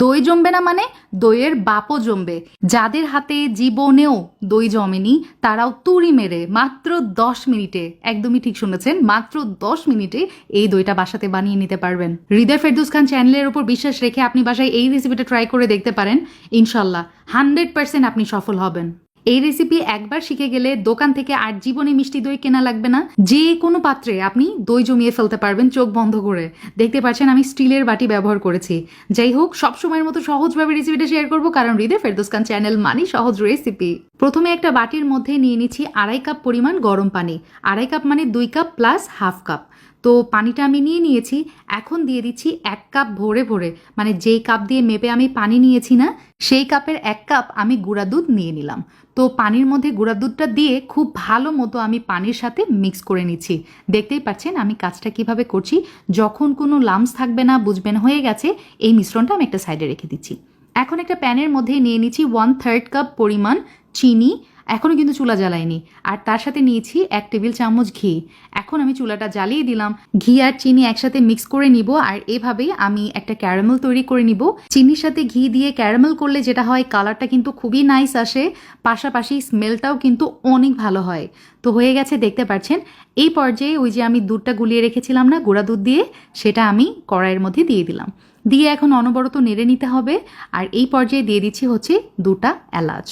দই জমবে না মানে দইয়ের বাপও জমবে। যাদের হাতে জীবনেও দই জমেনি, তারাও তুড়ি মেরে মাত্র দশ মিনিটে, একদমই ঠিক শুনেছেন, মাত্র দশ মিনিটে এই দইটা বাসাতে বানিয়ে নিতে পারবেন। হৃদয় ফেরদুস খান চ্যানেলের উপর বিশ্বাস রেখে আপনি বাসায় এই রেসিপিটা ট্রাই করে দেখতে পারেন। ইনশাল্লাহ হান্ড্রেড পার্সেন্ট আপনি সফল হবেন। এই রেসিপি একবার শিখে গেলে দোকান থেকে আর জীবনে মিষ্টি দই কেনা লাগবে না। যে কোনো পাত্রে আপনি দই জমিয়ে ফেলতে পারবেন চোখ বন্ধ করে। দেখতে পাচ্ছেন আমি স্টিলের বাটি ব্যবহার করেছি। যাই হোক সবসময়ের মতো সহজভাবে রেসিপিটা শেয়ার করব কারণ হৃদয় ফেরদোস খান চ্যানেল মানি সহজ রেসিপি প্রথমে একটা বাটির মধ্যে নিয়ে নিচ্ছি আড়াই কাপ পরিমাণ গরম পানি। আড়াই কাপ মানে দুই কাপ প্লাস হাফ কাপ তো পানিটা আমি নিয়ে নিয়েছি। এখন দিয়ে দিচ্ছি এক কাপ ভরে ভরে। মানে যেই কাপ দিয়ে মেপে আমি পানি নিয়েছি না, সেই কাপের এক কাপ আমি গুঁড়া দুধ নিয়ে নিলাম। তো পানির মধ্যে গুঁড়া দুধটা দিয়ে খুব ভালো মতো আমি পানির সাথে মিক্স করে নিচ্ছি। দেখতেই পাচ্ছেন আমি কাজটা কীভাবে করছি। যখন কোনো লামস থাকবে না, বুঝবেন, হয়ে গেছে, এই মিশ্রণটা আমি একটা সাইডে রেখে দিচ্ছি। এখন একটা প্যানের মধ্যে নিয়ে নিচ্ছি ওয়ান থার্ড কাপ পরিমাণ চিনি এখনও কিন্তু চুলা জ্বালাইনি। আর তার সাথে নিয়েছি এক টেবিল চামচ ঘি। এখন আমি চুলাটা জ্বালিয়ে দিলাম। ঘি আর চিনি একসাথে মিক্স করে নিব আর এভাবেই আমি একটা ক্যারামেল তৈরি করে নিব। চিনির সাথে ঘি দিয়ে ক্যারামেল করলে যেটা হয়, কালারটা কিন্তু খুবই নাইস আসে। পাশাপাশি স্মেলটাও কিন্তু অনেক ভালো হয়। তো হয়ে গেছে, দেখতে পাচ্ছেন? এই পর্যায়ে ওই যে আমি দুধটা গুলিয়ে রেখেছিলাম না, গুঁড়া দুধ দিয়ে, সেটা আমি কড়াইয়ের মধ্যে দিয়ে দিলাম। দিয়ে এখন অনবরত নেড়ে নিতে হবে। আর এই পর্যায়ে দিয়ে দিচ্ছি হচ্ছে দুটা এলাচ।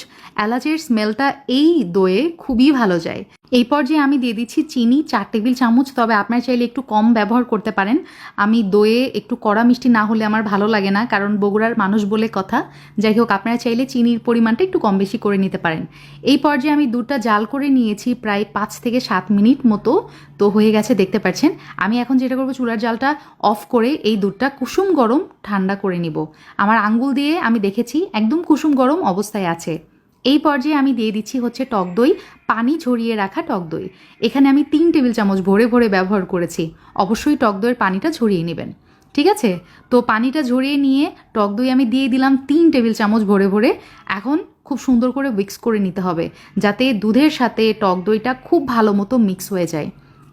এলাচের স্মেলটা এই দইয়ে খুবই ভালো যায়। এই পর্যায়ে আমি দিয়ে দিচ্ছি চিনি, চার টেবিল চামচ। তবে আপনার চাইলে একটু কম ব্যবহার করতে পারেন। আমি দইয়ে একটু কড়া মিষ্টি না হলে আমার ভালো লাগে না, কারণ বগুড়ার মানুষ বলে কথা। যাই হোক, আপনারা চাইলে চিনির পরিমাণটা একটু কম বেশি করে নিতে পারেন। এই পর্যায়ে আমি দুধটা জাল করে নিয়েছি প্রায় পাঁচ থেকে সাত মিনিট মতো। তো হয়ে গেছে, দেখতে পাচ্ছেন। আমি এখন যেটা করব, চুলার জালটা অফ করে এই দুধটা কুসুম গরম ঠান্ডা করে নিব। আমার আঙ্গুল দিয়ে আমি দেখেছি একদম কুসুম গরম অবস্থায় আছে। এই পর্যায়ে আমি দিয়ে দিচ্ছি হচ্ছে টক দই, পানি ঝরিয়ে রাখা টক দই। এখানে আমি তিন টেবিল চামচ ভরে ভরে ব্যবহার করেছি। অবশ্যই টক দইয়ের পানিটা ঝরিয়ে নেবেন। ঠিক আছে? তো পানিটা ঝরিয়ে নিয়ে টক দই আমি দিয়ে দিলাম তিন টেবিল চামচ ভরে ভরে। এখন খুব সুন্দর করে মিক্স করে নিতে হবে, যাতে দুধের সাথে টক দইটা খুব ভালো মতো মিক্স হয়ে যায়।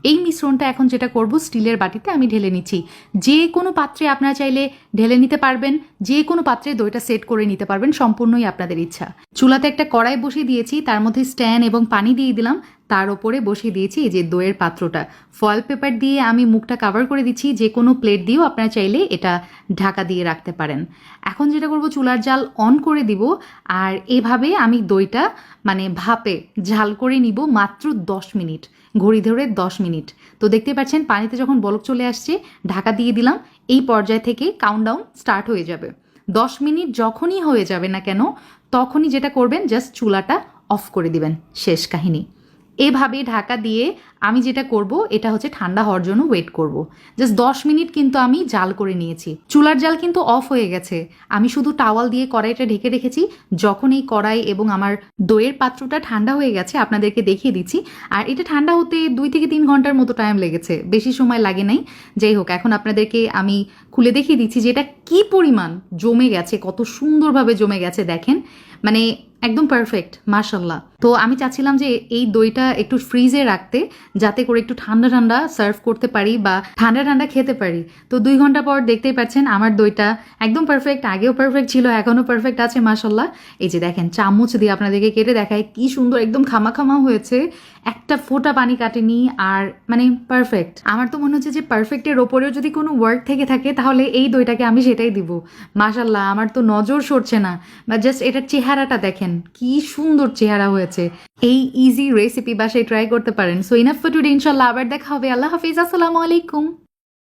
এই মিশ্রণটা এখন যেটা করব, স্টিলের বাটিতে আমি ঢেলে নিচ্ছি। যে কোনো পাত্রে আপনারা চাইলে ঢেলে নিতে পারবেন, যে কোনো পাত্রে দইটা সেট করে নিতে পারবেন, সম্পূর্ণই আপনাদের ইচ্ছা। চুলাতে একটা কড়াই বসিয়ে দিয়েছি, তার মধ্যে স্ট্যান্ড এবং পানি দিয়ে দিলাম। তার ওপরে বসিয়ে দিয়েছি যে দইয়ের পাত্রটা। ফয়েল পেপার দিয়ে আমি মুখটা কাভার করে দিচ্ছি, যে কোনো প্লেট দিয়েও আপনারা চাইলে এটা ঢাকা দিয়ে রাখতে পারেন। এখন যেটা করব, চুলার জাল অন করে দিব, আর এভাবে আমি দইটা মানে ভাপে ঝাল করে নিব মাত্র দশ মিনিট, ঘড়ি ধরে দশ মিনিট। তো দেখতে পাচ্ছেন, পানিতে যখন বলক চলে আসছে, ঢাকা দিয়ে দিলাম, এই পর্যায় থেকে কাউন্টডাউন স্টার্ট হয়ে যাবে। দশ মিনিট যখনই হয়ে যাবে না কেন, তখনই যেটা করবেন জাস্ট চুলাটা অফ করে দিবেন। শেষ কাহিনী। এভাবে ঢাকা দিয়ে আমি যেটা করব, এটা হচ্ছে ঠান্ডা হওয়ার জন্য ওয়েট করব। জাস্ট দশ মিনিট কিন্তু আমি জাল করে নিয়েছি। চুলার জাল কিন্তু অফ হয়ে গেছে। আমি শুধু টাওয়াল দিয়ে কড়াইটা ঢেকে রেখেছি। যখন এই কড়াই এবং আমার দইয়ের পাত্রটা ঠান্ডা হয়ে গেছে, আপনাদেরকে দেখিয়ে দিচ্ছি। আর এটা ঠান্ডা হতে দুই থেকে তিন ঘণ্টার মতো টাইম লেগেছে। বেশি সময় লাগে নাই। যাই হোক, এখন আপনাদেরকে আমি খুলে দেখিয়ে দিচ্ছি যে এটা কী পরিমাণ জমে গেছে, কত সুন্দরভাবে জমে গেছে, দেখেন। মানে একদম পারফেক্ট মার্শাল্লাহ তো আমি চাচ্ছিলাম যে এই দইটা একটু ফ্রিজে রাখতে, যাতে করে একটু ঠান্ডা ঠান্ডা সার্ভ করতে পারি বা ঠান্ডা ঠান্ডা খেতে পারি। তো দুই ঘণ্টা পর দেখতেই পাচ্ছেন আমার দইটা একদম পারফেক্ট আগেও পারফেক্ট ছিল, এখনও পারফেক্ট আছে মার্শাল্লাহ এই যে দেখেন, চামচ দিয়ে আপনাদেরকে কেটে দেখায়, কি সুন্দর, একদম খামা খামা হয়েছে। একটা ফোটা পানি কাটেনি আর মানে পারফেক্ট আমার তো মনে হচ্ছে যে পারফেক্টের ওপরেও যদি কোনো ওয়ার্ক থেকে থাকে, তাহলে এই দইটাকে আমি সেটাই দিব। মাশাল্লাহ আমার তো নজর সরছে না। বা জাস্ট এটার চেহারাটা দেখেন, কি সুন্দর চেহারা হয়েছে। এই ইজি রেসিপি বা সেই ট্রাই করতে পারেন। সো ইনাফ ফর টুডে ইনশাল্লাহ আবার দেখা হবে। আল্লাহ হাফিজ, আসসালামু আলাইকুম।